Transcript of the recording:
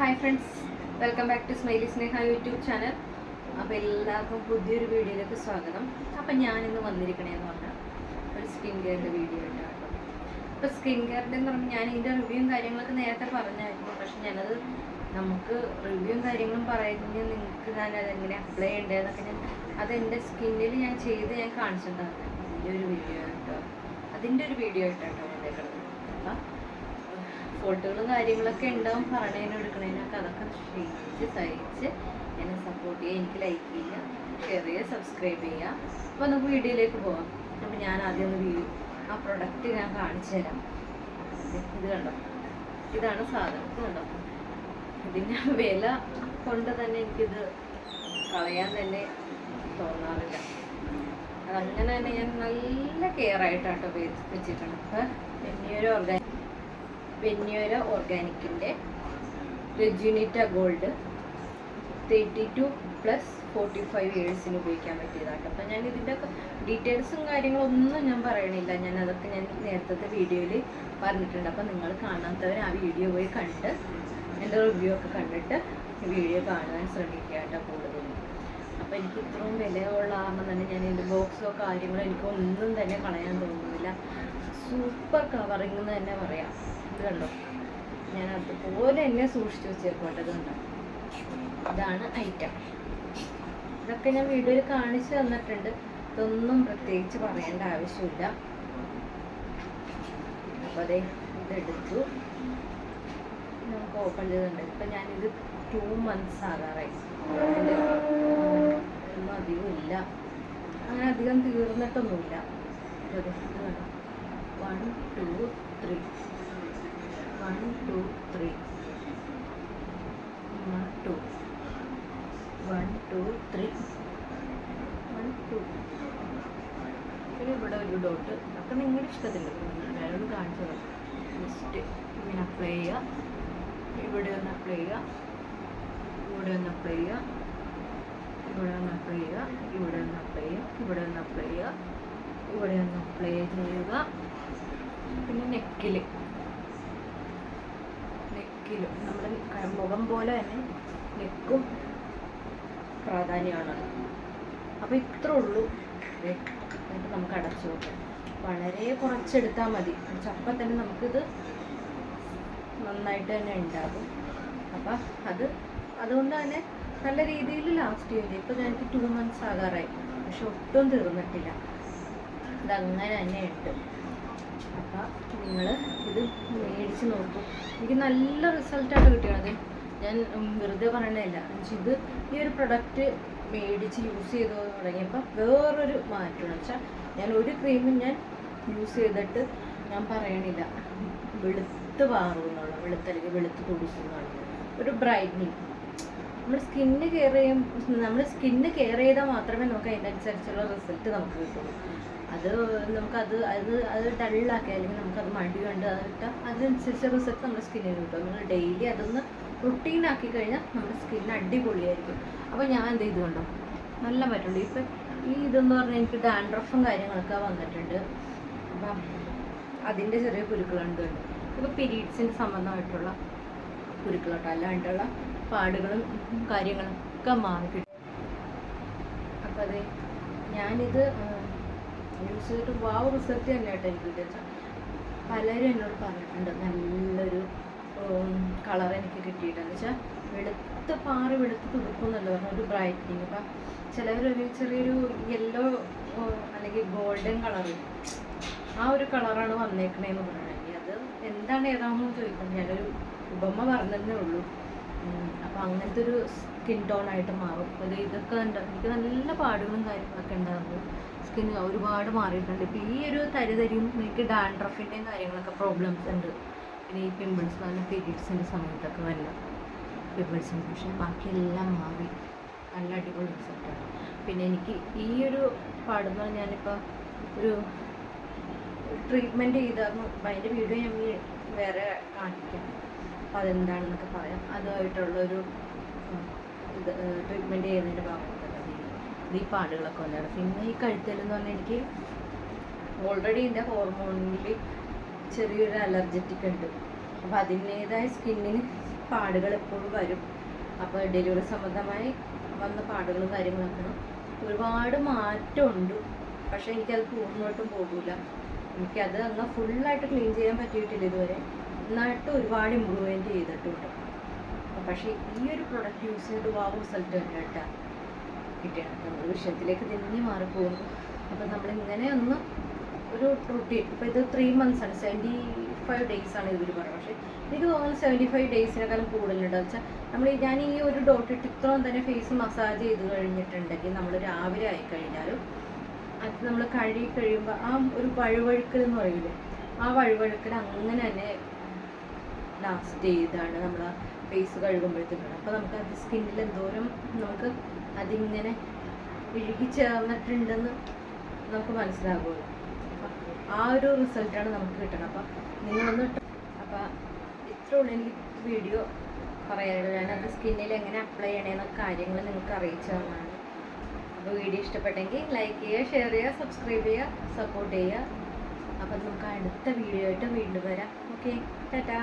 Hi friends welcome back to smiley Sneha YouTube channel അപ്പോൾ എല്ലാവർക്കും പുതിയൊരു വീഡിയോയിലേക്ക് സ്വാഗതം. അപ്പം ഞാനിന്ന് വന്നിരിക്കണേന്ന് പറഞ്ഞാൽ ഒരു സ്കിൻ കെയറിന്റെ വീഡിയോ കേട്ടോ. അപ്പോൾ സ്കിൻ കെയറിന്റെ എന്ന് പറഞ്ഞാൽ ഞാൻ ഇതിന്റെ റിവ്യൂവും കാര്യങ്ങളൊക്കെ നേരത്തെ പറഞ്ഞായിരുന്നു. പക്ഷെ ഞാനത് നമുക്ക് റിവ്യൂവും കാര്യങ്ങളും പറയുന്നത് നിങ്ങൾക്ക് ഞാൻ അതെങ്ങനെ അപ്ലൈ ചെയ്യേണ്ടതെന്നൊക്കെ ഞാൻ അത് എന്റെ സ്കിന്നിൽ ഞാൻ ചെയ്ത് ഞാൻ കാണിച്ചിട്ടുണ്ടായിരുന്നു. അതിന്റെ ഒരു വീഡിയോ കേട്ടോ അതിന്റെ ഒരു വീഡിയോ ആയിട്ടാണ് വന്നേക്കുന്നത് അപ്പം ഫോട്ടോകളും കാര്യങ്ങളൊക്കെ ഉണ്ടാവും. പറയണതിനും എടുക്കണതിനൊക്കെ അതൊക്കെ ക്ഷയിച്ച് സഹിച്ച് എന്നെ സപ്പോർട്ട് ചെയ്യുക എനിക്ക് ലൈക്ക് ചെയ്യുക ഷെയർ ചെയ്യുക സബ്സ്ക്രൈബ് ചെയ്യുക. അപ്പോൾ നമുക്ക് വീഡിയോയിലേക്ക് പോകാം അപ്പോൾ ഞാൻ ആദ്യം ഒന്ന് വീ ആ പ്രൊഡക്റ്റ് ഞാൻ കാണിച്ചു തരാം. ഇത് കണ്ടോ? ഇതാണ് സാധനം. ഇത് കണ്ടോ? ഇതിന്റെ വില കൊണ്ട് തന്നെ എനിക്കിത് കളയാൻ തന്നെ തോന്നാറില്ല. അതങ്ങനെ തന്നെ ഞാൻ നല്ല കെയർ ആയിട്ടാട്ടോ വെച്ചിട്ടുണ്ട്. ഇനിയൊരു ഓർഗാനിക് വെന്യൂര ഓർഗാനിക്കിന്റെ റെജ്യൂനിറ്റ gold thirty two plus forty five ഇയേഴ്സിന് ഉപയോഗിക്കാൻ പറ്റിയതാണ്. അപ്പം ഞാൻ ഇതിന്റെ ഡീറ്റെയിൽസും കാര്യങ്ങളൊന്നും ഞാൻ പറയണില്ല. ഞാൻ അതൊക്കെ ഞാൻ നേരത്തെ വീഡിയോയിൽ പറഞ്ഞിട്ടുണ്ട്. അപ്പം നിങ്ങൾ കാണാത്തവർ ആ വീഡിയോ പോയി കണ്ട് എന്റെ റിവ്യൂ ഒക്കെ കണ്ടിട്ട് വീഡിയോ കാണാൻ ശ്രമിക്കുക കേട്ടോ കൂടുതലും. അപ്പം എനിക്ക് ഇത്രയും വിലയുള്ള കാരണം തന്നെ ഞാൻ എന്റെ ബോക്സോ കാര്യങ്ങളോ എനിക്ക് ഒന്നും തന്നെ കളയാൻ തോന്നുന്നില്ല. സൂപ്പർ കവറിങ് എന്ന് തന്നെ പറയാം. ഇത് കണ്ടോ? ഞാൻ അതുപോലെ തന്നെ സൂക്ഷിച്ചു വെച്ചേക്കോട്ടെ കണ്ടോ? ഇതാണ് ഐറ്റം ഇതൊക്കെ ഞാൻ വീഡിയോയിൽ കാണിച്ചു തന്നിട്ടുണ്ട്. ഇതൊന്നും പ്രത്യേകിച്ച് പറയേണ്ട ആവശ്യമില്ല. അപ്പോൾ അതെ ഇതെടുത്തു. നമുക്ക് ഓപ്പൺ ചെയ്തിട്ടുണ്ട്. ഇപ്പം ഞാനിത് ടു മന്ത്സ് ആകാറായി. ഒന്നും അധികം ഇല്ല അങ്ങനെ അധികം തീർന്നിട്ടൊന്നുമില്ല. ദേ ഇത് one two three one two three two one two three one two പിന്നെ ഇവിടെ ഒരു ഡോട്ട് അതൊക്കെ നിങ്ങളുടെ ഇഷ്ടത്തിന്റെ ഞാനൊന്ന് കാണിച്ചു തരാം. ജസ്റ്റ് ഇങ്ങനെ അപ്ലൈ ചെയ്യുക ഇവിടെ ഒന്ന് അപ്ലൈ ചെയ്യുക ഇവിടെ ഒന്ന് അപ്ലൈ ചെയ്യുക ഇവിടെ ഒന്ന് അപ്ലൈ ചെയ്യുക ഇവിടെ ഒന്ന് അപ്ലൈ ചെയ്യുക ഇവിടെ ഒന്ന് അപ്ലൈ ചെയ്യുക ഇവിടെ ഒന്ന് അപ്ലൈ ചെയ്യുക. പിന്നെ നെക്കിൽ നെക്കിലും. നമ്മുടെ മുഖം പോലെ തന്നെ നെക്കും പ്രാധാന്യമാണ്. അപ്പോൾ ഇത്രേ ഉള്ളൂ. എന്നിട്ട് നമുക്ക് അടച്ചു നോക്കാം വളരെ കുറച്ചെടുത്താൽ മതി. അപ്പം തന്നെ നമുക്കിത് നന്നായിട്ട് തന്നെ ഉണ്ടാകും. അപ്പം അത് അതുകൊണ്ട് തന്നെ നല്ല രീതിയിൽ ലാസ്റ്റ് ചെയ്യില്ല? ഇപ്പം എനിക്ക് ടു മന്ത്സ് ആകാറായി. പക്ഷെ ഒട്ടും തീർന്നിട്ടില്ല. ഇതങ്ങനെ തന്നെ കിട്ടും. അപ്പം നിങ്ങൾ ഇത് മേടിച്ച് നോക്കും. എനിക്ക് നല്ല റിസൾട്ടാണ് കിട്ടിയത്. ഞാൻ വെറുതെ എന്നുവെച്ചാൽ ഇത് ഈ ഒരു പ്രൊഡക്റ്റ് മേടിച്ച് യൂസ് ചെയ്ത് തുടങ്ങിയപ്പോൾ വേറൊരു മാറ്റം വെച്ചാൽ ഞാൻ ഒരു ക്രീമും ഞാൻ യൂസ് ചെയ്തിട്ട് ഞാൻ പറയണില്ല. വെളുത്ത് പാറും എന്നുള്ള വെളുത്ത് കൊടുക്കുന്നുള്ള ഒരു ബ്രൈറ്റ്നിങ് നമ്മൾ സ്കിന്ന് കെയർ ചെയ്യും. നമ്മൾ സ്കിന്ന് കെയർ ചെയ്താൽ മാത്രമേ നമുക്ക് അതിനനുസരിച്ചുള്ള റിസൾട്ട് നമുക്ക് കിട്ടുള്ളൂ. അത് നമുക്ക് അത് അത് ഡള്ളാക്കി അല്ലെങ്കിൽ അത് മടി കണ്ട് അത് കിട്ടാം അതിനനുസരിച്ച് റിസൾട്ട് നമ്മുടെ സ്കിന്നിന് കിട്ടും. നമ്മൾ ഡെയിലി അതൊന്ന് റുട്ടീൻ ആക്കി കഴിഞ്ഞാൽ നമ്മുടെ സ്കിന്ന് അടിപൊളിയായിരിക്കും. അപ്പോൾ ഞാൻ എന്ത് ചെയ്തുകൊണ്ടോ നല്ല പറ്റുള്ളൂ. ഇപ്പം ഈ ഇതെന്ന് പറഞ്ഞാൽ എനിക്ക് ഡാൻഡ്രഫും കാര്യങ്ങളൊക്കെ വന്നിട്ടുണ്ട്. അപ്പം അതിന്റെ ചെറിയ കുരുക്കളുണ്ട് ഇപ്പോൾ പീരീഡ്സിന്റെ സംബന്ധമായിട്ടുള്ള കുരുക്കളോട്ടോ അല്ലാണ്ടുള്ള പാടുകളും കാര്യങ്ങളൊക്കെ മാറി കിട്ടും അപ്പോൾ അതെ ഞാനിത് ചെയ്തിട്ട് വാവ് റിസൾട്ട് തന്നെ ആയിട്ട് എനിക്ക് പലരും എന്നോട് പറഞ്ഞിട്ടുണ്ട് നല്ലൊരു കളർ എനിക്ക് കിട്ടിയിട്ടെന്ന് വെച്ചാൽ വെളുത്ത പാറി വെളുത്ത് തുടുക്കുന്നുണ്ട് പറഞ്ഞ ഒരു ബ്രൈറ്റനിങ് അപ്പം ചിലവരൊരു ചെറിയൊരു യെല്ലോ അല്ലെങ്കിൽ ഗോൾഡൻ കളർ ആ ഒരു കളറാണ് വന്നേക്കണേന്ന് പറയണമെങ്കിൽ അത് എന്താണ് ഏതാണെന്ന് ചോദിക്കും ഞാനൊരു ഉപമ പറഞ്ഞതേ ഉള്ളൂ. അപ്പം അങ്ങനത്തെ ഒരു സ്കിൻ ടോൺ ആയിട്ട് മാറും. ഒരു ഇതൊക്കെ ഉണ്ട് എനിക്ക് നല്ല പാടുകളും കാര്യങ്ങളൊക്കെ ഉണ്ടായിരുന്നു. സ്കിൻ ഒരുപാട് മാറിയിട്ടുണ്ട്. ഇപ്പം ഈ ഒരു തരിതരിയും എനിക്ക് ഡാൻഡ്രഫിന്റെയും കാര്യങ്ങളൊക്കെ പ്രോബ്ലംസ് ഉണ്ട്. പിന്നെ ഈ പിമ്പിൾസ് പറഞ്ഞ പീരീഡ്സിന്റെ സമയത്തൊക്കെ വല്ല പിമ്പിൾസും പക്ഷേ ബാക്കിയെല്ലാം മാറി. നല്ല അടിപൊളി റിസൾട്ടാണ് പിന്നെ എനിക്ക് ഈ ഒരു പാടുന്ന ഞാനിപ്പോൾ ഒരു ട്രീറ്റ്മെന്റ് അപ്പം അതിന്റെ വീഡിയോ ഞാൻ വേറെ കാണിക്കാം. അപ്പം അതെന്താണെന്നൊക്കെ പറയാം. അതുമായിട്ടുള്ളൊരു ഇത് ട്രീറ്റ്മെന്റ് ചെയ്യുന്നതിന്റെ ഭാഗമായിട്ടല്ല ഇത്. ഈ- പാടുകളൊക്കെ വന്നതാണ്. പിന്നെ ഈ കഴുത്തലെന്ന് പറഞ്ഞാൽ എനിക്ക് ഓൾറെഡി എന്റെ ഹോർമോണിൽ ചെറിയൊരു അലർജറ്റിക് ഉണ്ട്. അപ്പോൾ അതിന്റേതായ സ്കിന്നിന് പാടുകൾ എപ്പോഴും വരും. അപ്പോൾ ഡെലിവറി സംബന്ധമായി വന്ന പാടുകളും കാര്യങ്ങളൊക്കെ ഒരുപാട് മാറ്റമുണ്ട്. പക്ഷേ എനിക്കത് പൂർണമായിട്ടും പോകില്ല എനിക്കത് അങ്ങ് ഫുള്ളായിട്ട് ക്ലീൻ ചെയ്യാൻ പറ്റിയിട്ടില്ല ഇതുവരെ. നന്നായിട്ട് ഒരുപാട് ഇമ്പ്രൂവ്മെന്റ് ചെയ്തിട്ടുണ്ട്. പക്ഷേ ഈ ഒരു പ്രൊഡക്റ്റ് യൂസ് ചെയ്ത് വാവ് റിസൾട്ട് തന്നെ കേട്ടോ കിട്ടിയാണ് നമ്മൾ വിഷയത്തിലേക്ക് തിരിഞ്ഞ് മാറിപ്പോകുന്നു. അപ്പം നമ്മൾ ഒന്ന് ഒരു റൊട്ടീൻ ഇപ്പോൾ ഇത് ത്രീ മന്ത്സ് ആണ്. സെവന്റി ഫൈവ് ഡേയ്സ് ആണ് ഇവർ പറയുന്നത്. പക്ഷേ എനിക്ക് തോന്നുന്നു സെവന്റി ഫൈവ് ഡേയ്സിനേക്കാളും കൂടുതലുണ്ട്. വെച്ചാൽ നമ്മൾ ഞാൻ ഈ ഒരു ഡോട്ട് ഇട്ട് ഇത്രയും തന്നെ ഫേസ് മസാജ് ചെയ്ത് കഴിഞ്ഞിട്ടുണ്ടെങ്കിൽ നമ്മൾ രാവിലെ ആയി കഴിഞ്ഞാലും അത് നമ്മൾ കഴുകി കഴിയുമ്പോൾ ആ ഒരു വഴുവഴുക്കൽ എന്ന് പറയില്ലേ? ആ വഴുവഴുക്കൽ അങ്ങനെ തന്നെ ലാസ്റ്റ് ഇതാണ് നമ്മൾ ഫേസ് കഴുകുമ്പോഴത്തേക്കാണ് അപ്പോൾ നമുക്ക് അത് സ്കിന്നിൽ എന്തോരം നമുക്ക് അതിങ്ങനെ ഒഴുകി ചേർന്നിട്ടുണ്ടെന്ന് നമുക്ക് മനസ്സിലാകുമല്ലോ. അപ്പം ആ ഒരു റിസൾട്ടാണ് നമുക്ക് കിട്ടണം അപ്പം നിങ്ങളൊന്ന് അപ്പം ഇത്ര ഉള്ളൂ എനിക്ക് വീഡിയോ പറയാനുള്ളത്. ഞാനത് സ്കിന്നിൽ എങ്ങനെ അപ്ലൈ ചെയ്യണമെന്ന കാര്യങ്ങൾ നിങ്ങൾക്ക് അറിയിച്ചു തന്നാണ് അപ്പോൾ വീഡിയോ ഇഷ്ടപ്പെട്ടെങ്കിൽ ലൈക്ക് ചെയ്യുക ഷെയർ ചെയ്യുക സബ്സ്ക്രൈബ് ചെയ്യുക സപ്പോർട്ട് ചെയ്യുക. അപ്പം നമുക്ക് അടുത്ത വീഡിയോ ആയിട്ട് വീണ്ടും വരാം. ഓക്കെ ടാറ്റാ